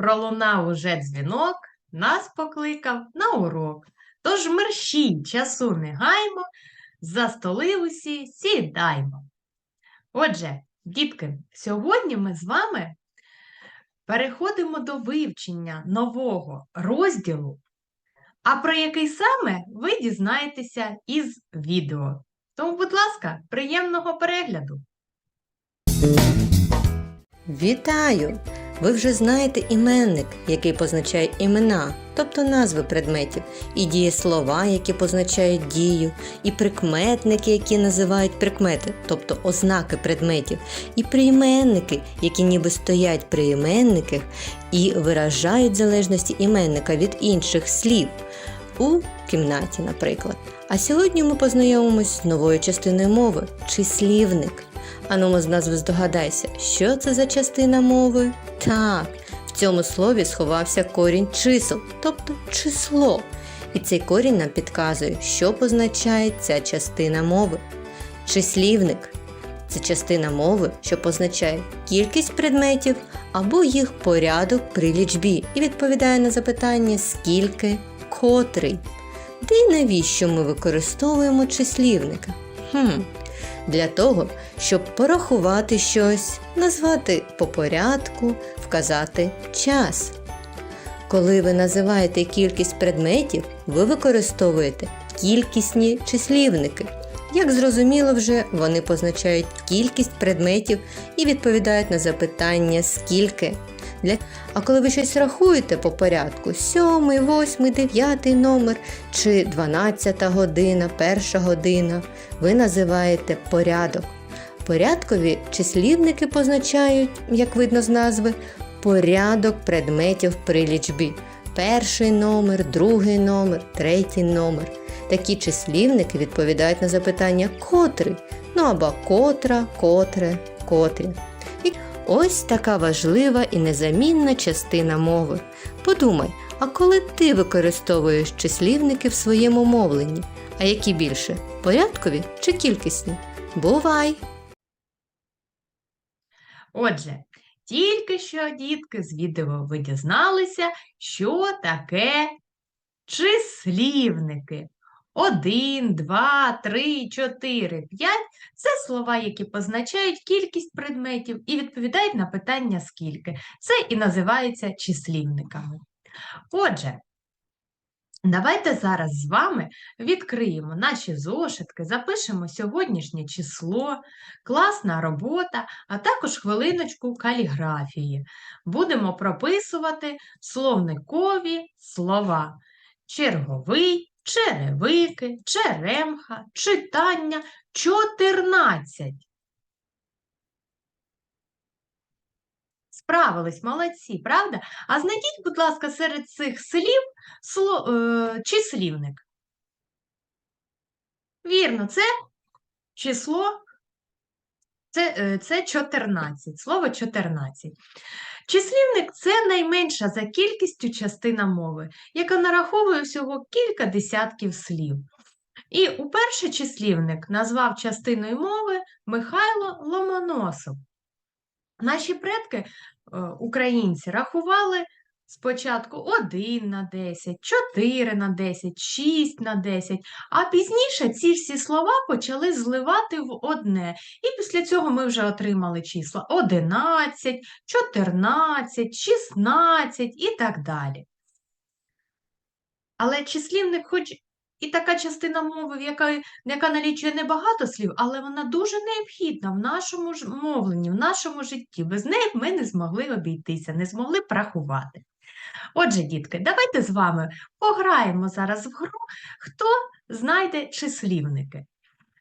пролунав уже дзвінок, нас покликав на урок. Тож мерщій часу не гаймо, за столи усі сідаймо. Отже, дітки, сьогодні ми з вами переходимо до вивчення нового розділу, а про який саме ви дізнаєтеся із відео. Тому, будь ласка, приємного перегляду! Вітаю! Ви вже знаєте іменник, який позначає імена, тобто назви предметів, і дієслова, які позначають дію, і прикметники, які називають прикмети, тобто ознаки предметів, і прийменники, які ніби стоять при іменниках і виражають залежності іменника від інших слів. У кімнаті, наприклад. А сьогодні ми познайомимось з новою частиною мови числівник. Ану, з назви здогадайся, що це за частина мови? Так, в цьому слові сховався корінь чисел, тобто число. І цей корінь нам підказує, що позначає ця частина мови. Числівник це частина мови, що позначає кількість предметів або їх порядок при лічбі і відповідає на запитання скільки, котрий. Де і навіщо ми використовуємо числівника? Хм, для того, щоб порахувати щось, назвати по порядку, вказати час. Коли ви називаєте кількість предметів, ви використовуєте кількісні числівники. Як зрозуміло вже, вони позначають кількість предметів і відповідають на запитання скільки. Для... А коли ви щось рахуєте по порядку, сьомий, восьмий, дев'ятий номер чи 12 година, перша година, ви називаєте порядок. Порядкові числівники позначають, як видно з назви, порядок предметів при лічбі. Перший номер, другий номер, третій номер. Такі числівники відповідають на запитання котрий, ну або котра, котре, котрі. Ось така важлива і незамінна частина мови. Подумай, а коли ти використовуєш числівники в своєму мовленні, а які більше порядкові чи кількісні? Бувай! Отже, тільки що, дітки, з відео ви дізналися, що таке числівники. Один, два, три, чотири, п'ять це слова, які позначають кількість предметів і відповідають на питання скільки. Це і називається числівниками. Отже, давайте зараз з вами відкриємо наші зошитки, запишемо сьогоднішнє число, класна робота, а також хвилиночку каліграфії. Будемо прописувати словникові слова. Черговий, черевики, черемха, читання 14. Справились, молодці, правда? А знайдіть, будь ласка, серед цих слів сло, е, числівник. Вірно, це число, це, е, це 14, слово 14. Числівник це найменша за кількістю частина мови, яка нараховує всього кілька десятків слів. І уперше числівник назвав частиною мови Михайло Ломоносов. Наші предки, е, українці, рахували спочатку 1 на 10, 4 на 10, 6 на 10, а пізніше ці всі слова почали зливати в одне. І після цього ми вже отримали числа 11, 14, 16 і так далі. Але числівник, хоч і така частина мови, яка, яка налічує небагато слів, але вона дуже необхідна в нашому ж мовленні, в нашому житті. Без неї ми не змогли обійтися, не змогли б рахувати. Отже, дітки, давайте з вами пограємо зараз в гру, хто знайде числівники.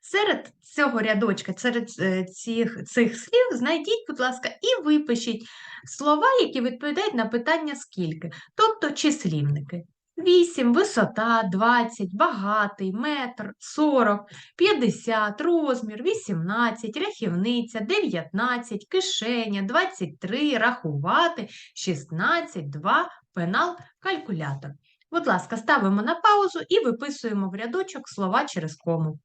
Серед цього рядочка, серед е, цих, цих слів знайдіть, будь ласка, і випишіть слова, які відповідають на питання скільки, тобто числівники. 8, висота, 20, багатий, метр, 40, 50, розмір, 18, рахівниця, 19, кишеня, 23, рахувати, 16, 2, пенал, калькулятор. Будь ласка, ставимо на паузу і виписуємо в рядочок слова через кому.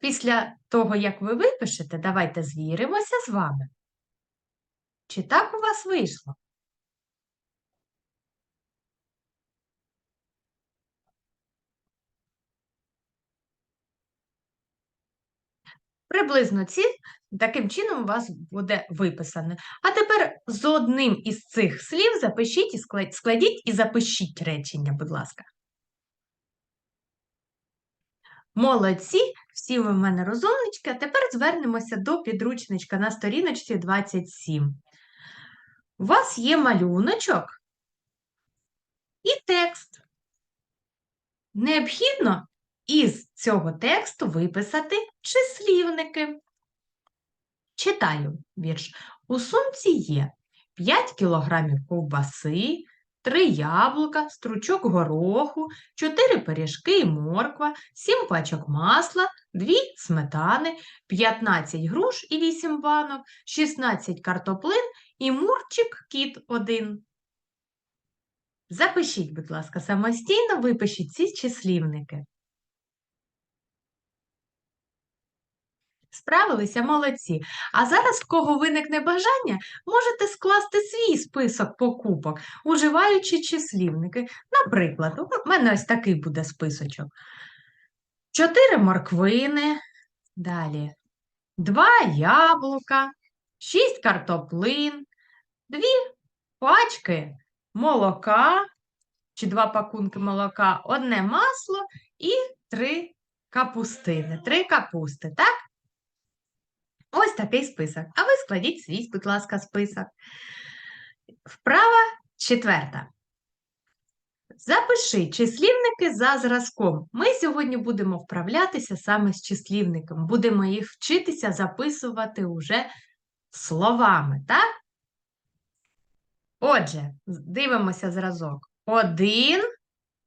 після того, як ви випишете, давайте звіримося з вами. Чи так у вас вийшло? Приблизно ці таким чином у вас буде виписане. А тепер з одним із цих слів запишіть і скла- складіть і запишіть речення, будь ласка. Молодці, всі ви в мене розумнички. А тепер звернемося до підручничка на сторіночці 27. У вас є малюночок і текст. Необхідно із цього тексту виписати числівники. Читаю вірш. У сумці є 5 кілограмів ковбаси, 3 яблука, стручок гороху, 4 пиріжки і морква, 7 пачок масла, 2 сметани, 15 груш і 8 банок, 16 картоплин і мурчик кіт один. Запишіть, будь ласка, самостійно випишіть ці числівники. Справилися молодці. А зараз, в кого виникне бажання, можете скласти свій список покупок, уживаючи числівники. Наприклад, у мене ось такий буде списочок. Чотири морквини, далі два яблука, шість картоплин, дві пачки молока, чи два пакунки молока, одне масло і три капустини, три капусти, так? Ось такий список. А ви складіть свій, будь ласка, список. Вправа четверта. Запиши числівники за зразком. Ми сьогодні будемо вправлятися саме з числівником. Будемо їх вчитися записувати уже словами, так? Отже, дивимося зразок. Один,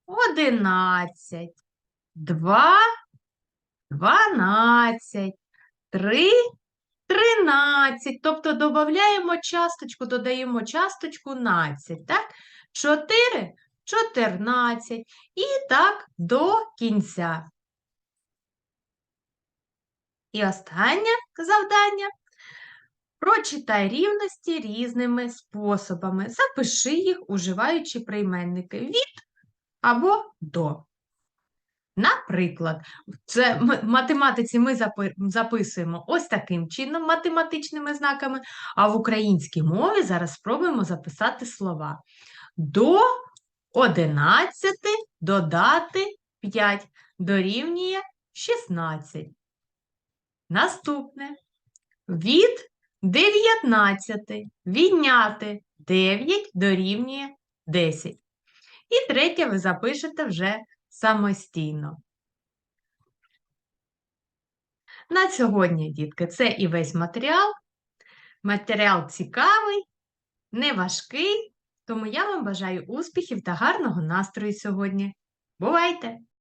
одинадцять, два, дванадцять, три, 13, тобто додаємо часточку, додаємо часточку 12, так? 4, 14 і так до кінця. І останнє завдання. Прочитай рівності різними способами. Запиши їх, уживаючи прийменники від або до. Наприклад, це в математиці ми запи- записуємо ось таким чином математичними знаками, а в українській мові зараз спробуємо записати слова. До 11 додати 5 дорівнює 16. Наступне. Від 19 відняти 9 дорівнює 10. І третє ви запишете вже самостійно. На сьогодні, дітки, це і весь матеріал. Матеріал цікавий, не важкий, тому я вам бажаю успіхів та гарного настрою сьогодні. Бувайте!